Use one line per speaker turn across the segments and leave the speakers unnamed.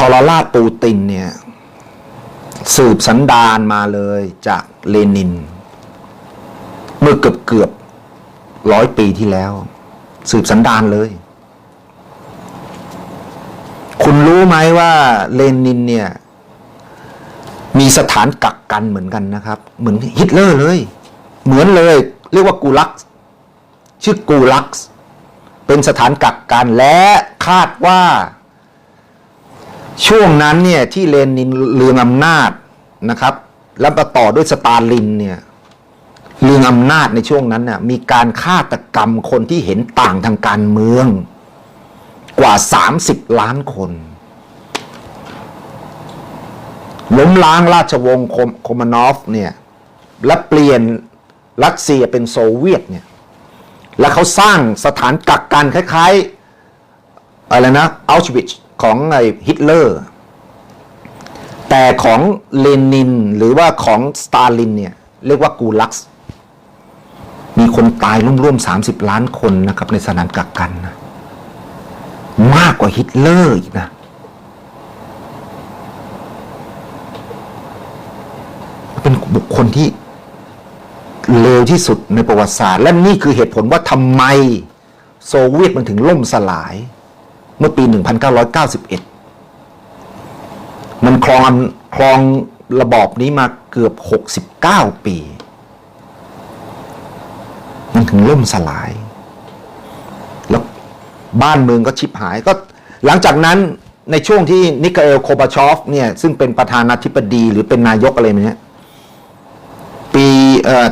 ทรราชปูตินเนี่ย สืบสันดานมาเลยจากเลนิน เมื่อเกือบเกือบร้อยปีที่แล้ว สืบสันดานเลย คุณรู้ไหมว่าเลนินเนี่ย มีสถานกักกันเหมือนกันนะครับ เหมือนฮิตเลอร์เลย เหมือนเลย เรียกว่ากูลัก ชื่อกูลัก เป็นสถานกักกันและคาดว่า ช่วงนั้นเนี่ยที่เลนินเลืองอำนาจนะครับ แล้วมาต่อด้วยสตาลินเนี่ยเลืองอำนาจในช่วงนั้นน่ะมีการฆาตกรรมคนที่เห็นต่างทางการเมืองกว่า 30 ล้านคนล้มล้างราชวงศ์โคมมานอฟเนี่ยและเปลี่ยนรัสเซียเป็นโซเวียตเนี่ยแล้วเขาสร้างสถานกักกันคล้ายๆอะไรนะอัลชวิช ของไอ้ฮิตเลอร์ แต่ของเลนินหรือว่าของสตาลินเนี่ยเรียกว่ากูลักซ์มีคนตายร่วมๆ30 ล้านคนนะครับในสถานกักกันนะมากกว่าฮิตเลอร์อีกนะ เป็นบุคคลที่เลวที่สุดในประวัติศาสตร์ และนี่คือเหตุผลว่าทำไม โซเวียตมันถึงล่มสลาย เมื่อปี 1991 มันครองครองระบอบนี้มาเกือบ 69 ปี มันถึงล่มสลาย แล้วบ้านเมืองก็ชิบหายก็หลังจากนั้นในช่วงที่นิกาเอลโคบาชอฟเนี่ยซึ่งเป็นประธานาธิบดีหรือเป็นนายกอะไรแบบเนี้ยปี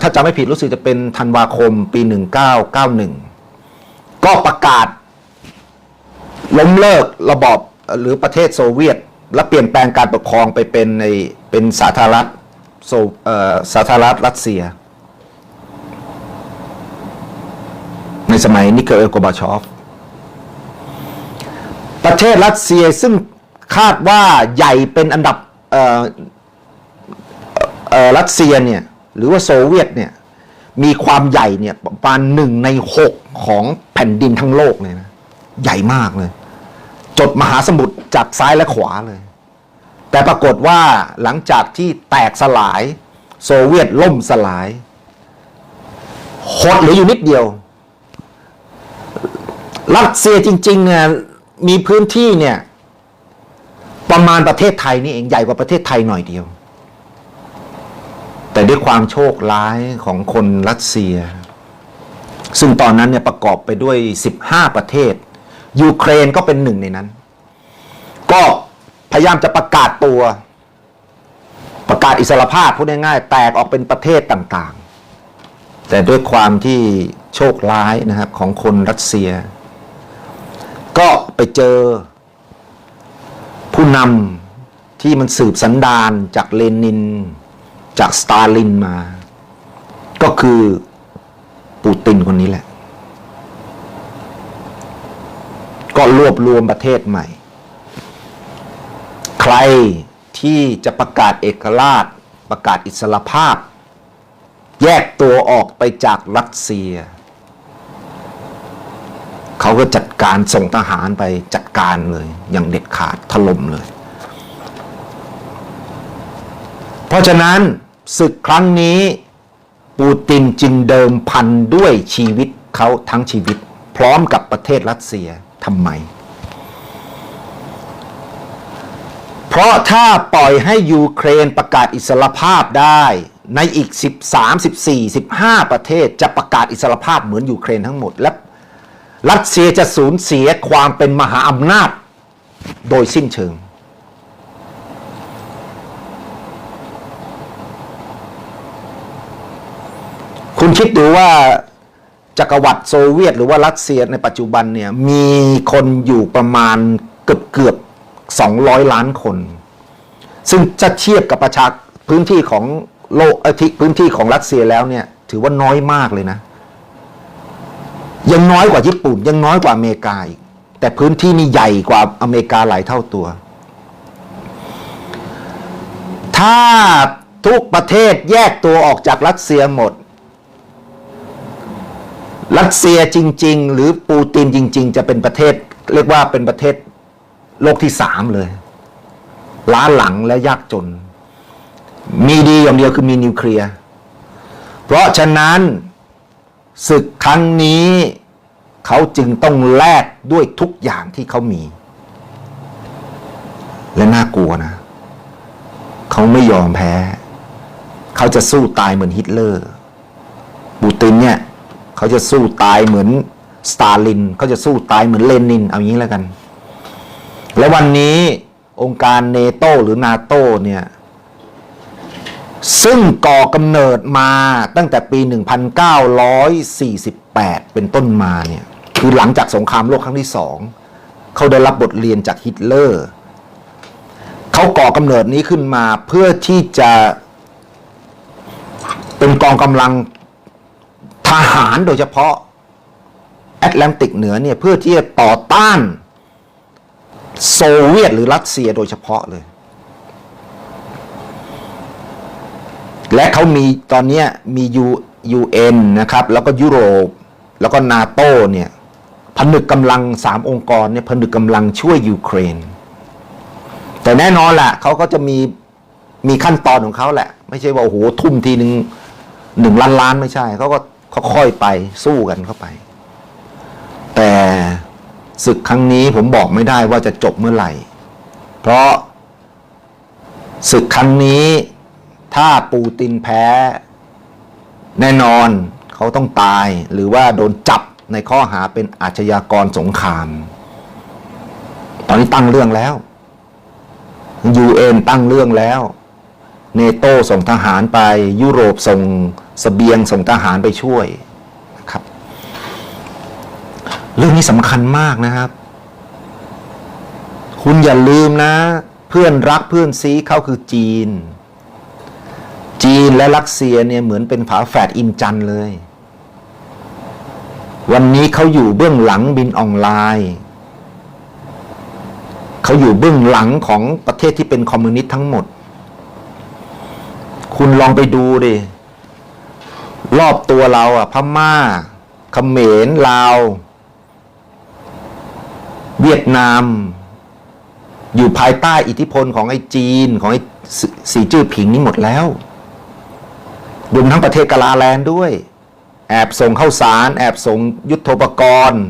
ถ้าจำไม่ผิดรู้สึกจะเป็นธันวาคมปี 1991 ก็ประกาศ ล้มเลิกระบอบหรือประเทศโซเวียต และเปลี่ยนแปลงการปกครองไปเป็นในเป็นสาธารณรัฐโซเอ่อสาธารณรัฐรัสเซีย ในสมัยนิเกเอลโกบาชอฟ ประเทศรัสเซียซึ่งคาดว่าใหญ่เป็นอันดับเอ่อรัสเซียเนี่ยหรือว่าโซเวียตเนี่ยมีความใหญ่เนี่ยประมาณหนึ่งในหกของแผ่นดินทั้งโลกเลยนะ ใหญ่มากเลย จดมหาสมุทรจากซ้ายและขวาเลย แต่ปรากฏว่าหลังจากที่แตกสลาย โซเวียตล่มสลายหดเหลืออยู่นิดเดียว รัสเซียจริงๆเนี่ยมีพื้นที่เนี่ยประมาณประเทศไทยนี่เองใหญ่กว่าประเทศไทยหน่อยเดียว แต่ด้วยความโชคร้ายของคนรัสเซีย ซึ่งตอนนั้นเนี่ยประกอบไปด้วย 15 ประเทศ ยูเครนก็เป็นหนึ่งในนั้น ก็พยายามจะประกาศตัว ประกาศอิสรภาพพูดง่ายๆแตกออกเป็นประเทศต่างๆ แต่ด้วยความที่โชคร้ายนะครับของคนรัสเซีย ก็ไปเจอผู้นำที่มันสืบสันดานจากเลนิน จากสตาลินมา ก็คือปูตินคนนี้แหละ ก็รวบรวมประเทศใหม่ ใครที่จะประกาศเอกราช ประกาศอิสรภาพ แยกตัวออกไปจากรัสเซีย เขาก็จัดการส่งทหารไปจัดการเลย อย่างเด็ดขาดถล่มเลย เพราะฉะนั้นศึกครั้งนี้ปูตินจึงเดิมพันด้วยชีวิตเขาทั้งชีวิต พร้อมกับประเทศรัสเซีย ทำไม เพราะถ้าปล่อยให้ยูเครนประกาศอิสรภาพได้ในอีก 13 14 15 ประเทศจะประกาศอิสรภาพเหมือนยูเครนทั้งหมด และรัสเซียจะสูญเสียความเป็นมหาอำนาจโดยสิ้นเชิง คุณคิดดูว่า จักรวรรดิโซเวียต หรือว่ารัสเซียในปัจจุบันเนี่ยมีคนอยู่ประมาณเกือบเกือบสองร้อยล้านคน ซึ่งจะเทียบกับประชาพื้นที่ของโลกอ่อที่พื้นที่ของรัสเซียแล้วเนี่ยถือว่าน้อยมากเลยนะ ยังน้อยกว่าญี่ปุ่น ยังน้อยกว่าอเมริกาอีกแต่พื้นที่นี่ใหญ่กว่าอเมริกาหลายเท่าตัว ถ้าทุกประเทศแยกตัวออกจากรัสเซียหมด รัสเซียจริง ๆ หรือปูตินจริง ๆ จะเป็นประเทศ เรียกว่าเป็นประเทศโลกที่สามเลยล้าหลังและยากจน มีดีอย่างเดียวคือมีนิวเคลียร์เพราะฉะนั้นศึกครั้งนี้เขาจึงต้องแลกด้วยทุกอย่างที่เขามี และน่ากลัวนะ เขาไม่ยอมแพ้ เขาจะสู้ตายเหมือนฮิตเลอร์ปูตินเนี่ย เขาจะสู้ตายเหมือนสตาลินเขาจะสู้ตายเหมือนเลนิน เอางี้แล้วกัน และวันนี้องค์การเนโตหรือนาโตเนี่ย ซึ่งก่อกำเนิดมาตั้งแต่ปี 1948 เป็นต้นมาเนี่ย คือหลังจากสงครามโลกครั้งที่สองเขาได้รับบทเรียนจากฮิตเลอร์เขาก่อกำเนิดนี้ขึ้นมาเพื่อที่จะเป็นกองกำลัง ทหารโดยเฉพาะแอตแลนติกเหนือเนี่ยเพื่อที่จะต่อต้านโซเวียตหรือรัสเซียโดยเฉพาะเลย และเขามีตอนนี้มียูยูเอ็นนะครับ แล้วก็ยุโรป แล้วก็นาโตเนี่ยผนึกกำลังสามองค์กรเนี่ยผนึกกำลังช่วยยูเครน แต่แน่นอนแหละเขาก็จะมีมีขั้นตอนของเขาแหละ ไม่ใช่ว่าโอ้โหทุ่มทีหนึ่งหนึ่งล้านล้านไม่ใช่เขาก็ ค่อยๆไปสู้กันเข้าไป แต่ศึกครั้งนี้ผมบอกไม่ได้ว่าจะจบเมื่อไหร่ เพราะศึกครั้งนี้ถ้าปูตินแพ้ แน่นอนเขาต้องตายหรือว่าโดนจับในข้อหาเป็นอาชญากรสงคราม ตอนนี้ตั้งเรื่องแล้ว UN ตั้งเรื่องแล้ว เนโตส่งทหารไป ยุโรปส่งสเสบียงส่งทหารไปช่วยนะครับ เรื่องนี้สำคัญมากนะครับ คุณอย่าลืมนะ เพื่อนรักเพื่อนซีเขาคือจีน จีนและรัสเซียเนี่ยเหมือนเป็นฝาแฝดอินจันเลย วันนี้เขาอยู่เบื้องหลังบินออนไลน์เขาอยู่เบื้องหลังของประเทศที่เป็นคอมมิวนิสต์ทั้งหมด คุณลองไปดูดิ รอบตัวเราอะพม่าเขมรลาว เวียดนาม อยู่ภายใต้อิทธิพลของไอ้จีนของไอ้สีจื้อผิงนี่หมดแล้วรวมทั้งประเทศกาลาแลนด้วย แอบส่งเข้าสาร แอบส่งยุทธปกรณ์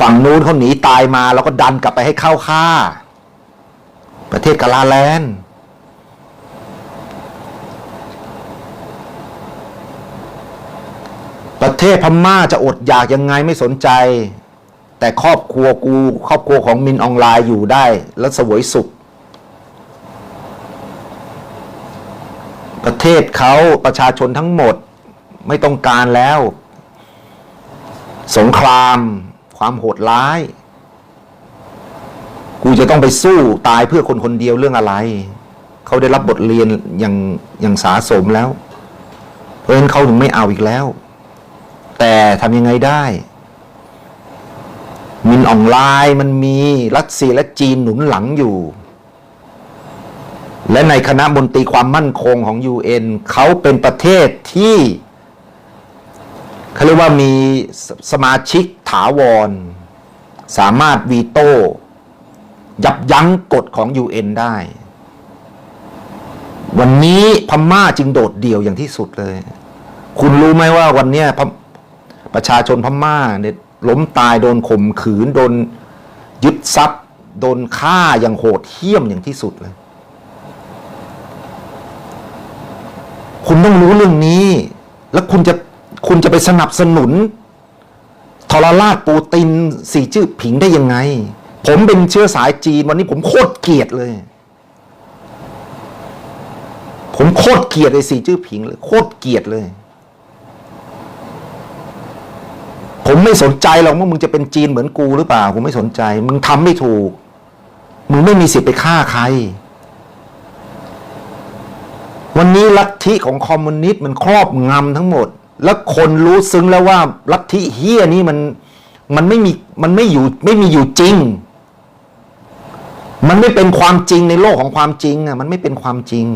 ฝั่งนู้นเขาหนีตายมา แล้วก็ดันกลับไปให้เข้าค่า ประเทศกาลาแลนด์ ประเทศพม่าจะอดอยากยังไงไม่สนใจ แต่ครอบครัวกูครอบครัวของมินออนไลน์อยู่ได้ แล้วเสวยสุข ประเทศเขาประชาชนทั้งหมดไม่ต้องการแล้ว สงคราม ความโหดร้าย กูจะต้องไปสู้ตายเพื่อคนคนเดียวเรื่องอะไร เขาได้รับบทเรียนอย่างอย่างสาสมแล้ว เพราะฉะนั้นเขาถึงไม่เอาอีกแล้ว แต่ทำยังไงได้ มินออนไลน์มันมีรัสเซียและจีนหนุนหลังอยู่ และในคณะมนตรีความมั่นคงของ UN เขาเป็นประเทศที่เขาเรียกว่ามีสสมาชิกถาวร สามารถวีโต้ยับยั้งกฎของ UN ได้ วันนี้พม่าจึงโดดเดี่ยวอย่างที่สุดเลย คุณรู้ไหมว่าวันนี้พ ประชาชนพม่าเนี่ยล้มตายโดนข่มขืน โดนยึดทรัพย์ โดนฆ่าอย่างโหดเหี้ยมอย่างที่สุดเลย คุณต้องรู้เรื่องนี้ แล้วคุณจะคุณจะไปสนับสนุนทรราชปูตินสีจื้อผิงได้ยังไง ผมเป็นเชื้อสายจีนวันนี้ผมโคตรเกลียดเลย ผมโคตรเกลียดไอ้สีจื้อผิงเลย โคตรเกลียดเลย ผมไม่สนใจหรอกว่ามึงจะเป็นจีนเหมือนกูหรือเปล่าผมไม่สนใจ มึงทำไม่ถูก มึงไม่มีสิทธิ์ไปฆ่าใคร วันนี้ลัทธิของคอมมิวนิสต์มันครอบงำทั้งหมด แล้วคนรู้ซึ้งแล้วว่าลัทธิเฮี้ยนี้มันมันไม่มีมันไม่อยู่ไม่มีอยู่จริง มันไม่เป็นความจริงในโลกของความจริงอะมันไม่เป็นความจริง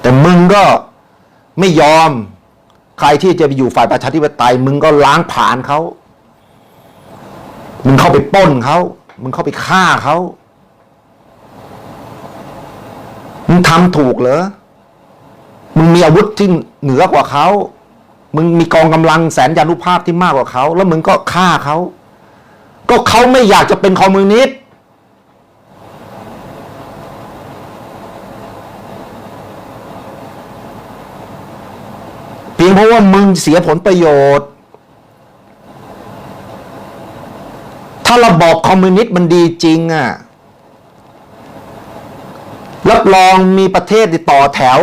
แต่มึงก็ไม่ยอม ใครที่จะไปอยู่ฝ่ายประชาธิปไตย มึงก็ล้างผ่านเขา มึงเข้าไปป้นเขา มึงเข้าไปฆ่าเขา มึงทำถูกเหรอ มึงมีอาวุธที่เหนือกว่าเขา มึงมีกองกำลังแสนยานุภาพที่มากกว่าเขา แล้วมึงก็ฆ่าเขา ก็เขาไม่อยากจะเป็นคอมมิวนิสต์ เพราะว่ามึงเสียผลประโยชน์ ถ้าระบอบคอมมิวนิสต์มันดีจริงอะ่ะรับรองมีประเทศที่ต่อแถว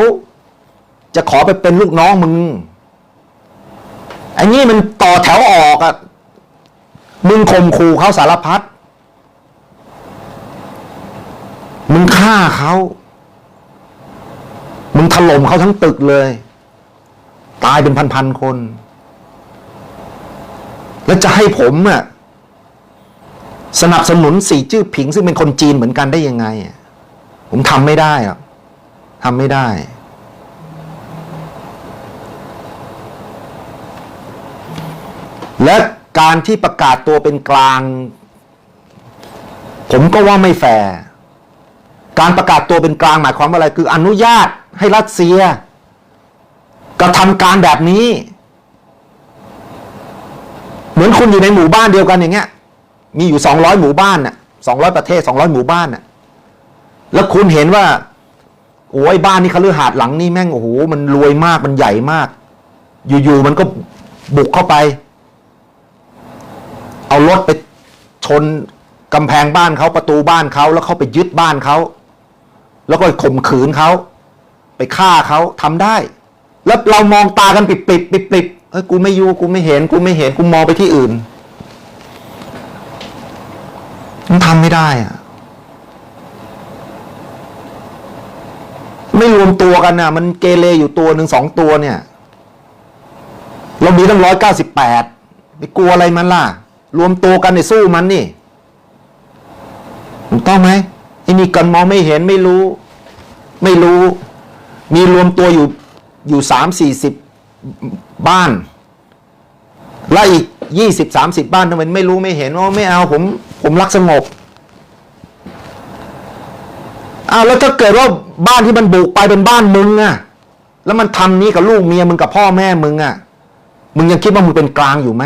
จะขอไปเป็นลูกน้องมึง อันนี้มันต่อแถวออกอะ่ะ มึงข่มขู่เขาสารพัด มึงฆ่าเขา มึงถล่มเขาทั้งตึกเลย ตายเป็นพันๆคน แล้วจะให้ผมอะสนับสนุนสี่จื้อผิง ซึ่งเป็นคนจีนเหมือนกันได้ยังไง ผมทำไม่ได้อะทำไม่ได้ และการที่ประกาศตัวเป็นกลาง ผมก็ว่าไม่แฟร์การประกาศตัวเป็นกลางหมายความว่าอะไร คืออนุญาตให้รัสเซีย กระทำการแบบนี้ เหมือนคุณอยู่ในหมู่บ้านเดียวกันอย่างเงี้ย มีอยู่สองร้อยหมู่บ้านน่ะสองร้อยประเทศสองร้อยหมู่บ้านน่ะ แล้วคุณเห็นว่าโอ้ยบ้านนี้คฤหาสน์หลังนี้แม่งโอ้โหมันรวยมากมันใหญ่มาก อยู่ๆมันก็บุกเข้าไป เอารถไปชนกำแพงบ้านเขาประตูบ้านเขาแล้วเขาไปยึดบ้านเขาแล้วก็ข่มขืนเขาไปฆ่าเขาทำได้ แล้วเรามองตากันปิดปิดปิดปิดเอ้ยกูไม่อยู่กูไม่เห็น กูไม่เห็นกูมองไปที่อื่นมันทำไม่ได้อะไม่รวมตัวกันนะมันเกเรอยู่ตัวหนึ่งสองตัวเนี่ย เรามีตั้งร้อยเก้าสิบแปดไปกลัวอะไรมันล่ะ รวมตัวกันในสู้มันนี่ถูกต้องไหมไอ้นี่กันมองไม่เห็นไม่รู้ ไม่รู้ มีรวมตัวอยู่ อยู่สามสี่สิบบ้าน แล้วอีกยี่สิบสามสิบบ้านทำไมไม่รู้ไม่เห็นว่าไม่เอาผมผมรักสงบอ้าวแล้วถ้าเกิดว่าบ้านที่มันบุกไปเป็นบ้านมึงอะแล้วมันทำนี้กับลูกเมียมึงกับพ่อแม่มึงอะมึงยังคิดว่ามึงเป็นกลางอยู่ไหม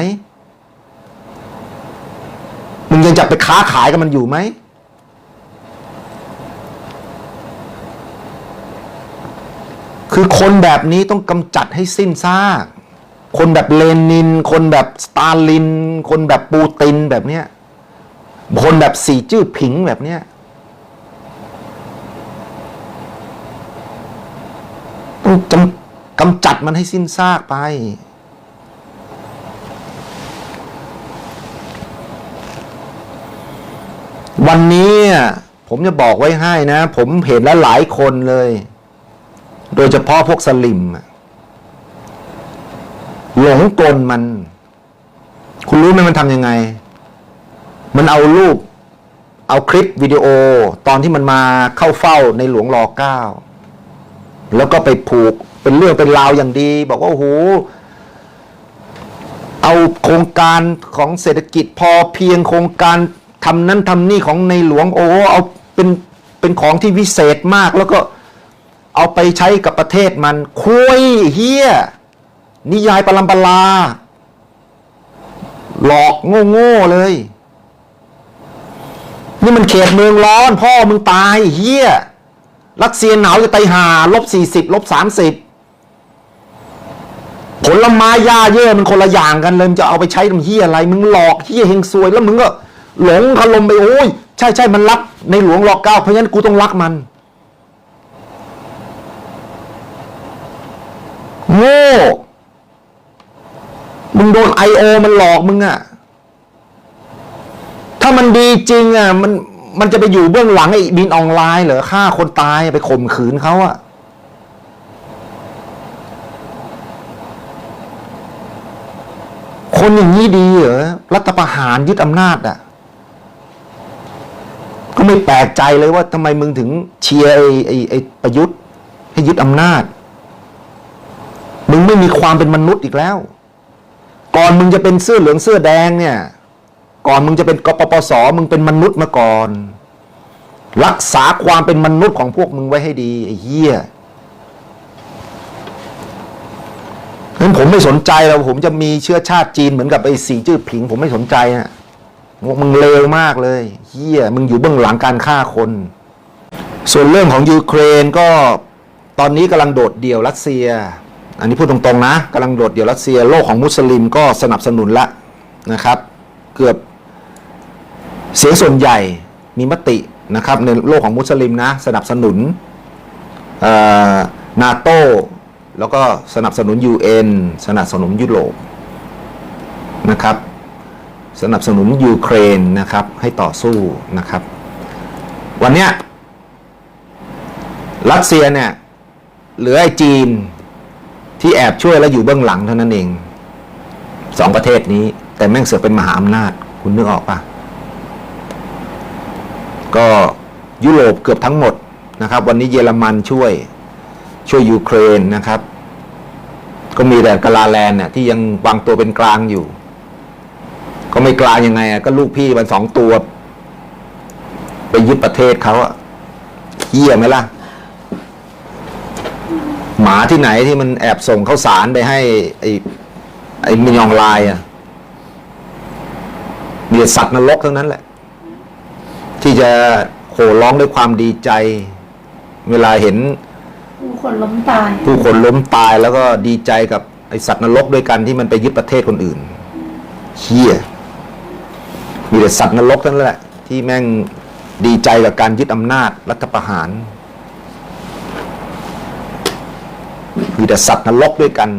มึงยังจะไปค้าขายกับมันอยู่ไหม คือคนแบบนี้ต้องกำจัดให้สิ้นซาก คนแบบเลนิน คนแบบสตาลิน คนแบบปูตินแบบเนี้ย คนแบบสีจื้อผิงแบบเนี้ยต้องกำกำจัดมันให้สิ้นซากไป วันนี้ผมจะบอกไว้ให้นะ ผมเห็นแล้วหลายคนเลย โดยเฉพาะพวกสลิมหลงกลมัน คุณรู้ไหมมันทำยังไง มันเอารูป เอาคลิปวิดีโอ ตอนที่มันมาเข้าเฝ้าในหลวงรอเก้าแล้วก็ไปผูกเป็นเรื่องเป็นราวอย่างดี บอกว่าโอ้โหเอาโครงการของเศรษฐกิจพอเพียงโครงการทำนั้นทำนี่ของในหลวงโอ้เอาเป็นเป็นของที่วิเศษมากแล้วก็ เอาไปใช้กับประเทศมัน คุยเฮียนิยายปรัมปราหลอกโง่ๆเลย นี่มันเขตเมืองร้อน พ่อมึงตายเฮียรัสเซียหนาวจะตายหาลบสี่สิบลบสามสิบผลไม้หญ้าเย่มันคนละอย่างกันเลยจะเอาไปใช้ทำเฮียอะไร มึงหลอกเฮียเฮงซวยแล้วมึงก็หลงคลมไปโอ้ยใช่ใช่มันรักในหลวงรอเก้าเพราะฉะนั้นกูต้องรักมัน โง่ มึงโดนไอโอมันหลอกมึงอะถ้ามันดีจริงอะมันมันจะไปอยู่เบื้องหลังไอ้บินออนไลน์เหรอฆ่าคนตายไปข่มขืนเขาอะคนอย่างนี้ดีเหรอรัฐประหารยึดอำนาจอะก็ไม่แปลกใจเลยว่าทำไมมึงถึงเชียร์ไอ้ไอ้ไอ้ประยุทธ์ให้ยึดอำนาจ มึงไม่มีความเป็นมนุษย์อีกแล้ว ก่อนมึงจะเป็นเสื้อเหลืองเสื้อแดงเนี่ย ก่อนมึงจะเป็นกปปส มึงเป็นมนุษย์มาก่อน รักษาความเป็นมนุษย์ของพวกมึงไว้ให้ดีไอ้เหี้ยงั้นผมไม่สนใจแล้วผมจะมีเชื้อชาติจีนเหมือนกับไอ้สีจื้อผิง ผมไม่สนใจนะพวกมึงเลวมากเลยเหี้ยมึงอยู่เบื้องหลังการฆ่าคน ส่วนเรื่องของยูเครนก็ตอนนี้กำลังโดดเดี่ยวรัสเซีย อันนี้พูดตรงๆนะกำลังโดดเดี่ยวรัสเซียโลกของมุสลิมก็สนับสนุนละนะครับ เกือบเสียงส่วนใหญ่มีมตินะครับในโลกของมุสลิมนะสนับสนุนนาโตแล้วก็สนับสนุน UN สนับสนุนยุโรปนะครับสนับสนุนยูเครนนะครับให้ต่อสู้นะครับ วันเนี้ยรัสเซียเนี่ยเหลือไอ้จีน ที่แอบช่วยและอยู่เบื้องหลังเท่านั้นเองสองประเทศนี้ แต่แม่งเสือกเป็นมหาอำนาจ คุณนึกออกปะก็ยุโรปเกือบทั้งหมดนะครับ วันนี้เยอรมันช่วย ช่วยยูเครนนะครับ ก็มีแต่กาลาแลนด์เนี่ยที่ยังวางตัวเป็นกลางอยู่ ก็ไม่กลางยังไงอะก็ลูกพี่มันสองตัว ไปยึดประเทศเขาอะเฮี้ยไหมล่ะ หมาที่ไหนที่มันแอบส่งข้าวสารไปให้ ไอ้ไอ้มิยองลายอะมีแต่สัตว์นรกทั้งนั้นแหละ ที่จะโห่ร้องด้วยความดีใจ เวลาเห็น
ผู้คนล้มตาย
ผู้คนล้มตายแล้วก็ดีใจกับไอสัตว์นรกด้วยกันที่มันไปยึดประเทศคนอื่นเฮียมีแต่สัตว์นรกทั้งนั้นแหละ ที่แม่งดีใจกับการยึดอำนาจรัฐประหาร มีแต่สัตว์นรกด้วยกัน